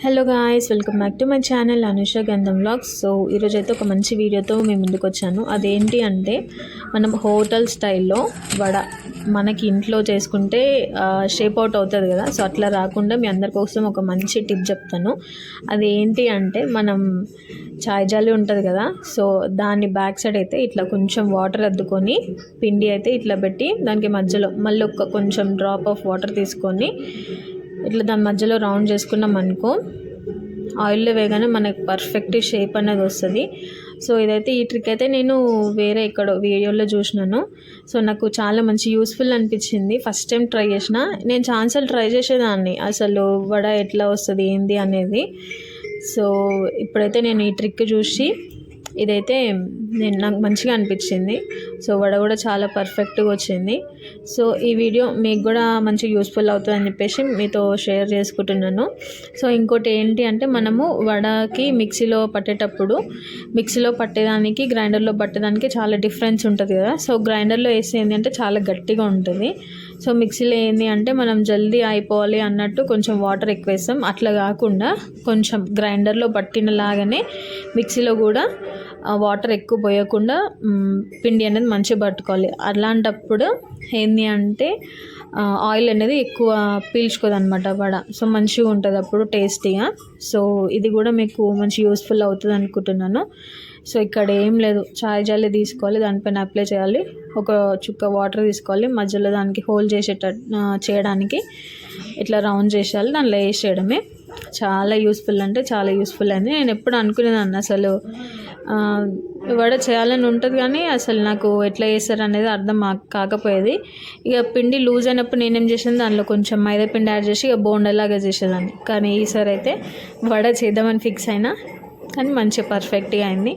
Hello guys welcome back to my channel Anusha Gandham vlogs so ఈరోజు అయితే ఒక మంచి వీడియోతో మేము ముందుకు వచ్చాను. అదేంటి అంటే మనం హోటల్ స్టైల్లో వడ మనకి ఇంట్లో చేసుకుంటే షేప్ అవుట్ అవుతుంది కదా. సో అట్లా రాకుండా మీ అందరి కోసం ఒక మంచి టిప్ చెప్తాను. అది ఏంటి అంటే మనం చాయ్ జాలి ఉంటుంది కదా. సో దాన్ని బ్యాక్ సైడ్ అయితే ఇట్లా కొంచెం వాటర్ అద్దుకొని పిండి అయితే ఇట్లా పెట్టి దానికి మధ్యలో మళ్ళీ ఒక కొంచెం డ్రాప్ ఆఫ్ వాటర్ తీసుకొని ఇట్లా దాని మధ్యలో రౌండ్ చేసుకున్నాం అనుకో ఆయిల్లో వేయగానే మనకు పర్ఫెక్ట్ షేప్ అనేది వస్తుంది. సో ఇదైతే ఈ ట్రిక్ అయితే నేను వేరే ఇక్కడ వీడియోలో చూసినాను. సో నాకు చాలా మంచి యూస్ఫుల్ అనిపించింది. ఫస్ట్ టైం ట్రై చేసిన నేను ఛాన్సలు ట్రై చేసేదాన్ని. అసలు వడ ఎట్లా వస్తుంది ఏంది అనేది. సో ఇప్పుడైతే నేను ఈ ట్రిక్ చూసి ఇదైతే నేను నాకు మంచిగా అనిపించింది. సో వడ కూడా చాలా పర్ఫెక్ట్గా వచ్చింది. సో ఈ వీడియో మీకు కూడా మంచిగా యూస్ఫుల్ అవుతుంది అని చెప్పేసి మీతో షేర్ చేసుకుంటున్నాను. సో ఇంకోటి ఏంటి అంటే మనము వడకి మిక్సీలో పట్టేటప్పుడు మిక్సీలో పట్టేదానికి గ్రైండర్లో పట్టేదానికి చాలా డిఫరెన్స్ ఉంటుంది కదా. సో గ్రైండర్లో వేస్తే అంటే చాలా గట్టిగా ఉంటుంది. సో మిక్సీలో ఏంది అంటే మనం జల్దీ అయిపోవాలి అన్నట్టు కొంచెం వాటర్ ఎక్కువ వేస్తాం అట్లా కాకుండా కొంచెం గ్రైండర్లో పట్టినలాగానే మిక్సీలో కూడా వాటర్ ఎక్కువ పోయకుండా పిండి అనేది మంచిగా పట్టుకోవాలి. అలాంటప్పుడు ఏంది అంటే ఆయిల్ అనేది ఎక్కువ పీల్చుకోదు అనమాట వడ. సో మంచిగా ఉంటుంది అప్పుడు టేస్టీగా. సో ఇది కూడా మీకు మంచి యూస్ఫుల్ అవుతుంది అనుకుంటున్నాను. సో ఇక్కడ ఏం లేదు. చాయ్ జాలి తీసుకోవాలి. దానిపైన అప్లై చేయాలి. ఒక చుక్క వాటర్ తీసుకోవాలి. మధ్యలో దానికి హోల్ చేసేటట్టు చేయడానికి ఇట్లా రౌండ్ చేసేయాలి. దానిలో వేసేయడమే చాలా యూస్ఫుల్ అంటే చాలా యూస్ఫుల్ అయింది నేను ఎప్పుడు అనుకునేదాన్ని అసలు. వడ చేయాలని ఉంటుంది కానీ అసలు నాకు ఎట్లా చేస్తారు అనేది అర్థం కాకపోయేది. ఇక పిండి లూజ్ అయినప్పుడు నేనేం చేసాను దానిలో కొంచెం మైదా పిండి యాడ్ చేసి ఇక బోండలాగా చేసేదాన్ని. కానీ ఈసారి అయితే వడ చేద్దామని ఫిక్స్ అయినా కానీ మంచిగా పర్ఫెక్ట్గా అయింది.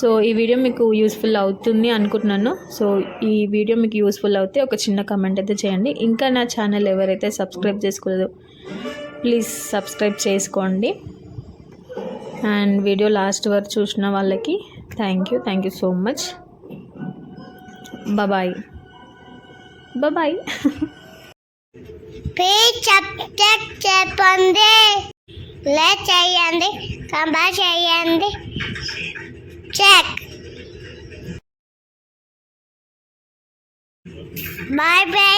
సో ఈ వీడియో మీకు యూస్ఫుల్ అవుతుంది అనుకుంటున్నాను. సో ఈ వీడియో మీకు యూస్ఫుల్ అవుతే ఒక చిన్న కమెంట్ అయితే చేయండి. ఇంకా నా ఛానల్ ఎవరైతే సబ్స్క్రైబ్ చేసుకోలేదు ప్లీజ్ సబ్స్క్రైబ్ చేసుకోండి. అండ్ వీడియో లాస్ట్ వరకు చూసిన వాళ్ళకి thank you thank you so much bye bye చెప్పండి లెట్ చేయండి కంబా చేయండి. Check bye bye